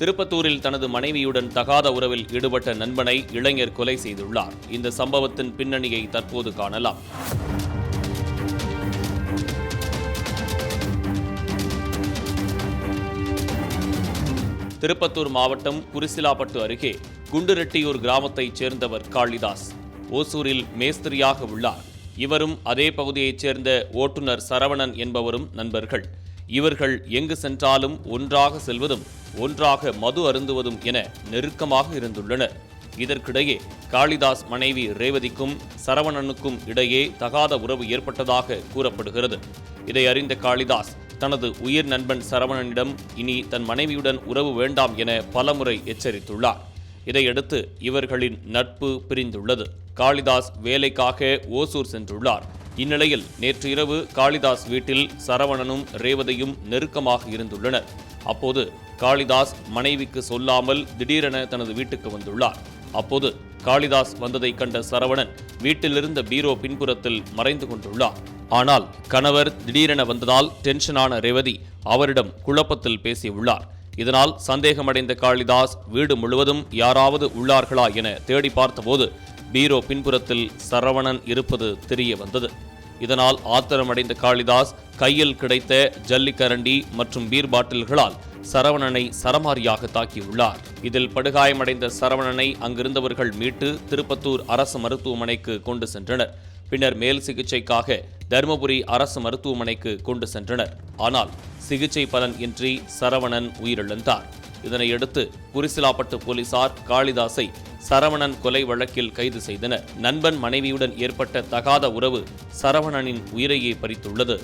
திருப்பத்தூரில் தனது மனைவியுடன் தகாத உறவில் ஈடுபட்ட நண்பனை இளைஞர் கொலை செய்துள்ளார். இந்த சம்பவத்தின் பின்னணியை தற்போது காணலாம். திருப்பத்தூர் மாவட்டம் குரிசிலாப்பட்டு அருகே குண்டுரெட்டியூர் கிராமத்தைச் சேர்ந்தவர் காளிதாஸ் ஓசூரில் மேஸ்திரியாக உள்ளார். இவரும் அதே பகுதியைச் சேர்ந்த ஓட்டுநர் சரவணன் என்பவரும் நண்பர்கள். இவர்கள் எங்கு சென்றாலும் ஒன்றாக செல்வதும் ஒன்றாக மது அருந்துவதும் என நெருக்கமாக இருந்துள்ளனர். இதற்கிடையே காளிதாஸ் மனைவி ரேவதிக்கும் சரவணனுக்கும் இடையே தகாத உறவு ஏற்பட்டதாக கூறப்படுகிறது. இதை அறிந்த காளிதாஸ் தனது உயிர் நண்பன் சரவணனிடம் இனி தன் மனைவியுடன் உறவு வேண்டாம் என பலமுறை எச்சரித்துள்ளார். இதையடுத்து இவர்களின் நட்பு பிரிந்துள்ளது. காளிதாஸ் வேலைக்காக ஓசூர் சென்றுள்ளார். இந்நிலையில் நேற்று இரவு காளிதாஸ் வீட்டில் சரவணனும் ரேவதையும் நெருக்கமாக இருந்துள்ளனர். அப்போது காளிதாஸ் மனைவிக்கு சொல்லாமல் திடீரென தனது வீட்டுக்கு வந்துள்ளார். அப்போது காளிதாஸ் வந்ததை கண்ட சரவணன் வீட்டிலிருந்த பீரோ பின்புறத்தில் மறைந்து கொண்டுள்ளார். ஆனால் கணவர் திடீரென வந்ததால் டென்ஷனான ரேவதி அவரிடம் குழப்பத்தில் பேசியுள்ளார். இதனால் சந்தேகமடைந்த காளிதாஸ் வீடு முழுவதும் யாராவது உள்ளார்களா என தேடி பார்த்தபோது பீரோ பின்புறத்தில் சரவணன் இருப்பது தெரிய வந்தது. இதனால் ஆத்திரமடைந்த காளிதாஸ் கையில் கிடைத்த ஜல்லிக்கரண்டி மற்றும் பீர் பாட்டில்களால் சரவணனை சரமாரியாக தாக்கியுள்ளார். இதில் படுகாயமடைந்த சரவணனை அங்கிருந்தவர்கள் மீட்டு திருப்பத்தூர் அரசு மருத்துவமனைக்கு கொண்டு சென்றனர். பின்னர் மேல் சிகிச்சைக்காக தருமபுரி அரசு மருத்துவமனைக்கு கொண்டு சென்றனர். ஆனால் சிகிச்சை பலன் இன்றி சரவணன் உயிரிழந்தார். இதனையடுத்து குரிசிலாப்பட்டு போலீசார் காளிதாசை சரவணன் கொலை வழக்கில் கைது செய்தனர். நண்பன் மனைவியுடன் ஏற்பட்ட தகாத உறவு சரவணனின் உயிரையே பறித்துள்ளது.